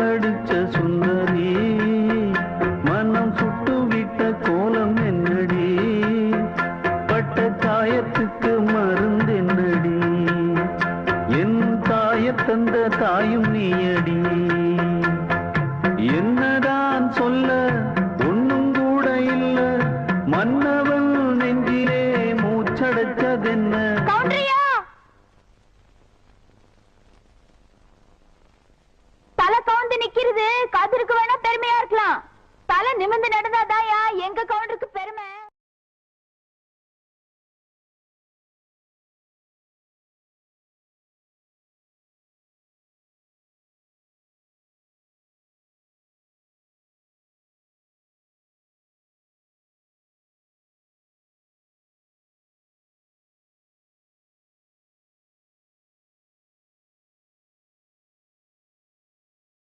அடிச்ச சுந்தரி மனம் சுட்டு விட்ட கோலம் என்னடி? பட்ட காயத்துக்கு மருந்து என்னடி? என் தாய தந்த தாயும் நீயடி. என்னதான் சொல்ல கவுந்து காத்திருக்கு வேணா பெருமையா இருக்கலாம். தலை நிமிந்து நட